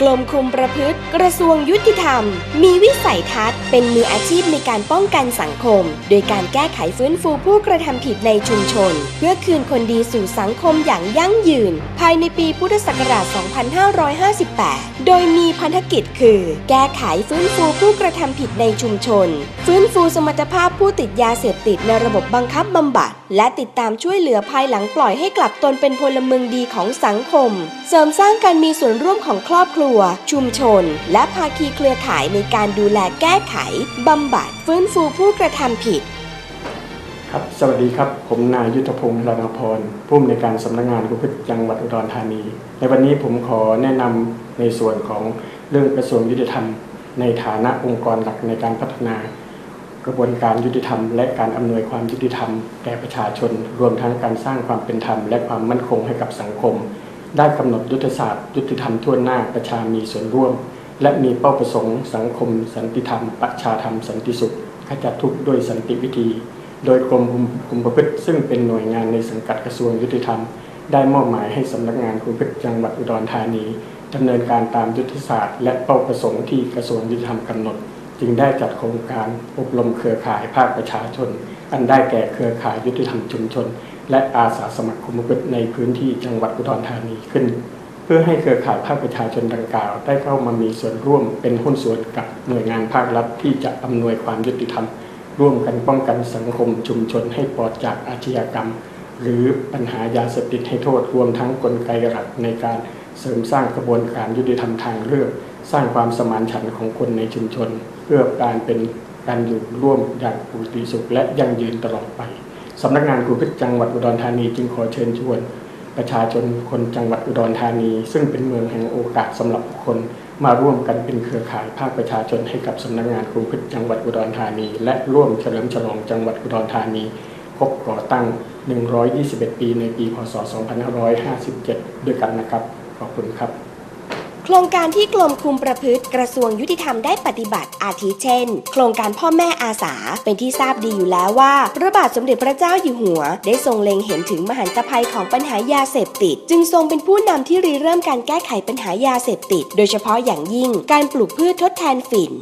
กรมคุมประพฤติกระทรวงยุติธรรม มีวิสัยทัศน์เป็นมืออาชีพในการป้องกันสังคม โดยการแก้ไขฟื้นฟูผู้กระทำผิดในชุมชน เพื่อคืนคนดีสู่สังคมอย่างยั่งยืน ภายในปีพุทธศักราช 2558 โดยมีพันธกิจคือ แก้ไขฟื้นฟูผู้กระทำผิดในชุมชน ฟื้นฟูสมรรถภาพผู้ติดยาเสพติดในระบบบังคับบำบัด และติดตามช่วยเหลือภายหลังปล่อยให้กลับตนเป็นพลเมืองดีของสังคม เสริมสร้างการมีส่วนร่วมของครอบครัวชุมชน และภาคีเครือข่ายในการดูแลแก้ไข บำบัดฟื้นฟูผู้กระทำผิด ครับ สวัสดีครับ ผมนายยุทธพงศ์รณพรผู้อำนวยการสำนักงานกุพฤติจังหวัดอุดรธานี ในวันนี้ผมขอแนะนำในส่วนของเรื่องกระทรวงยุติธรรม ในฐานะองค์กรหลักในการพัฒนากระบวนการยุติธรรมและการอำนวยความยุติธรรมแก่ประชาชน รวมทั้งการสร้างความเป็นธรรมและความมั่นคงให้กับสังคม ได้กำหนดยุทธศาสตร์ ยุติธรรมทั่วหน้าประชามีส่วนร่วม และมีเป้าประสงค์สังคม สันติธรรม ประชาธรรมสันติสุขขจัดทุกข์ด้วยสันติวิธี โดยกรมคุมประพฤติซึ่งเป็นหน่วยงานในสังกัดกระทรวงยุติธรรม ได้มอบหมายให้สำนักงานคุมประพฤติจังหวัดอุดรธานีดำเนินการตามยุทธศาสตร์ และเป้าประสงค์ที่กระทรวงยุติธรรมกำหนด จึงได้จัดโครงการอบรมเครือข่ายภาคประชาชน อันได้แก่เครือข่ายยุติธรรมชุมชน และอาสาสมัครคุมประพฤติในพื้นที่จังหวัดอุดรธานีขึ้น เพื่อให้เครือข่ายภาคประชาชนดังกล่าว ได้เข้ามามีส่วนร่วมเป็นหุ้นส่วนกับหน่วยงานภาครัฐที่จะอำนวยความยุติธรรม ร่วมกันป้องกันสังคมชุมชนให้ปลอดจากอาชญากรรม หรือปัญหายาเสพติดให้โทษรวมทั้งกลไกหลักในการเสริมสร้างกระบวนการยุติธรรมทางเลือก สร้างความสมานฉันท์ของคนในชุมชน เพื่อการเป็น การอยู่ร่วมอย่างปกติสุขและยั่งยืนตลอดไปสำนักงานครูพิจังหวัดอุดรธานีจึงขอเชิญชวน ประชาชนคนจังหวัดอุดรธานี ซึ่งเป็นเมืองแห่งโอกาสสำหรับคคลมาร่วมกันเป็นเครือข่ายภาคประชาชนให้กับสำนักงานครูพิจังหวัดอุดรธานี และร่วมเฉลิมฉลองจังหวัดอุดรธานีครบก่อตั้ง 121 ปีในปี พศ 2557 ด้วยกันนะครับ ขอบคุณครับ โครงการที่กรมคุมประพฤติกระทรวงยุติธรรมได้ปฏิบัติอาทิเช่น โครงการพ่อแม่อาสาเป็นที่ทราบดีอยู่แล้วว่า พระบาทสมเด็จพระเจ้าอยู่หัว ได้ทรงเล็งเห็นถึงมหันตภัยของปัญหายาเสพติด จึงทรงเป็นผู้นำที่ริเริ่มการแก้ไขปัญหายาเสพติด โดยเฉพาะอย่างยิ่งการปลูกพืชทดแทนฝิ่น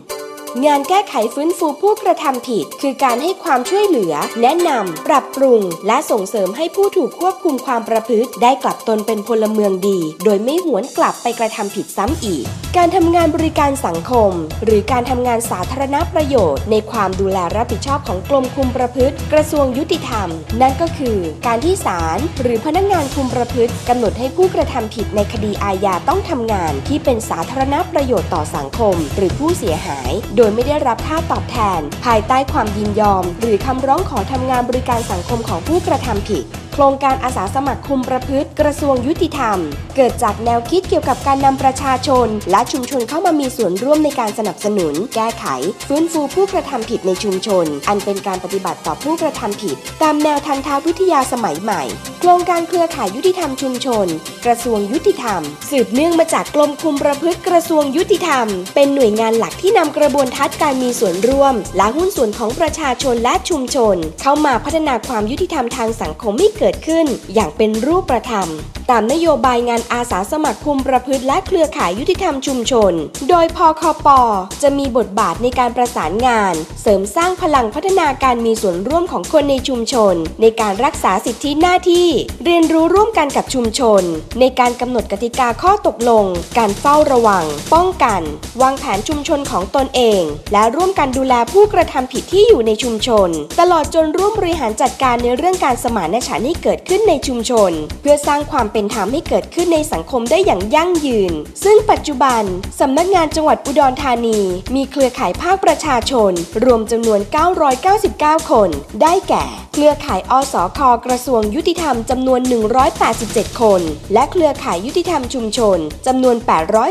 งานแก้ไขฟื้นฟูผู้กระทำผิด คือการให้ความช่วยเหลือ แนะนำ ปรับปรุง และส่งเสริมให้ผู้ถูกควบคุมความประพฤติ ได้กลับตนเป็นพลเมืองดี โดยไม่หวนกลับไปกระทำผิดซ้ำอีก การทำงานบริการสังคม หรือการทำงานสาธารณประโยชน์ ในความดูแลรับผิดชอบของกรมคุมประพฤติ กระทรวงยุติธรรม นั่นก็คือ การที่ศาลหรือพนักงานคุมประพฤติกำหนดให้ผู้กระทำผิดในคดีอาญาต้องทำงาน ที่เป็นสาธารณประโยชน์ต่อสังคม หรือผู้เสียหายโดยไม่ได้รับค่าตอบแทน ภายใต้ความยินยอม หรือคำร้องขอทำงานบริการสังคมของผู้กระทำผิด โครงการอาสาสมัครคุมประพฤติกระทรวงยุติธรรม เกิดจากแนวคิดเกี่ยวกับการนำประชาชน และชุมชนเข้ามามีส่วนร่วมในการสนับสนุน แก้ไข ฟื้นฟูผู้กระทำผิดในชุมชน อันเป็นการปฏิบัติต่อผู้กระทำผิด ตามแนวทันทาวิทยาสมัยใหม่ โครงการเครือข่ายยุติธรรมชุมชน กระทรวงยุติธรรม สืบเนื่องมาจากกรมคุมประพฤติกระทรวงยุติธรรม เป็นหน่วยงานหลักที่นำกระบวนทัศน์การมีส่วนร่วม และหุ้นส่วนของประชาชนและชุมชน เข้ามาพัฒนาความยุติธรรมทางสังคมให้เเกิดขึ้นอย่างเป็นรูปธรรมตามนโยบายงานอาสาสมัครคุมประพฤติและเครือข่ายยุติธรรมชุมชน โดยพคปจะมีบทบาทในการประสานงาน เสริมสร้างพลังพัฒนาการมีส่วนร่วมของคนในชุมชน ในการรักษาสิทธิหน้าที่ เรียนรู้ร่วมกันกับชุมชน ในการกำหนดกติกาข้อตกลง การเฝ้าระวัง ป้องกัน วางแผนชุมชนของตนเอง และร่วมกันดูแลผู้กระทำผิดที่อยู่ในชุมชน ตลอดจนร่วมบริหารจัดการในเรื่องการสมานฉันท์ให้เกิดขึ้นในชุมชน เพื่อสร้างความเป็นธรรมให้เกิดขึ้นในสังคมได้อย่างยั่งยืน ซึ่งปัจจุบันสำนักงานจังหวัดอุดรธานี มีเครือข่ายภาคประชาชน รวมจำนวน 999 คน ได้แก่ เครือข่ายอสคกระทรวงยุติธรรมจำนวน 187 คน และเครือข่ายยุติธรรมชุมชนจำนวน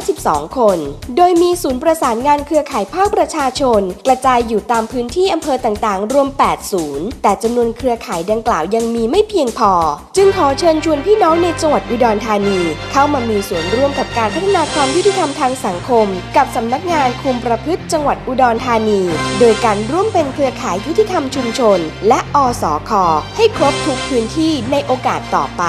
812 คน โดยมีศูนย์ประสานงานเครือข่ายภาคประชาชน กระจายอยู่ตามพื้นที่อำเภอต่างๆ รวม 8 ศูนย์แต่จำนวนเครือข่ายดังกล่าวยังมีไม่เพียงพอ จึงขอเชิญชวนพี่น้องในจังงหวัดอุดรธานี เข้ามามีส่วนร่วมกับการพัฒนาความยุติธรรมทางสังคม กับสำนักงานคุมประพฤติจังหวัดอุดรธานี โดยการร่วมเป็นเครือข่ายยุติธรรมชุมชน และอสคให้ครบทุกพื้นที่ในโอกาสต่อไป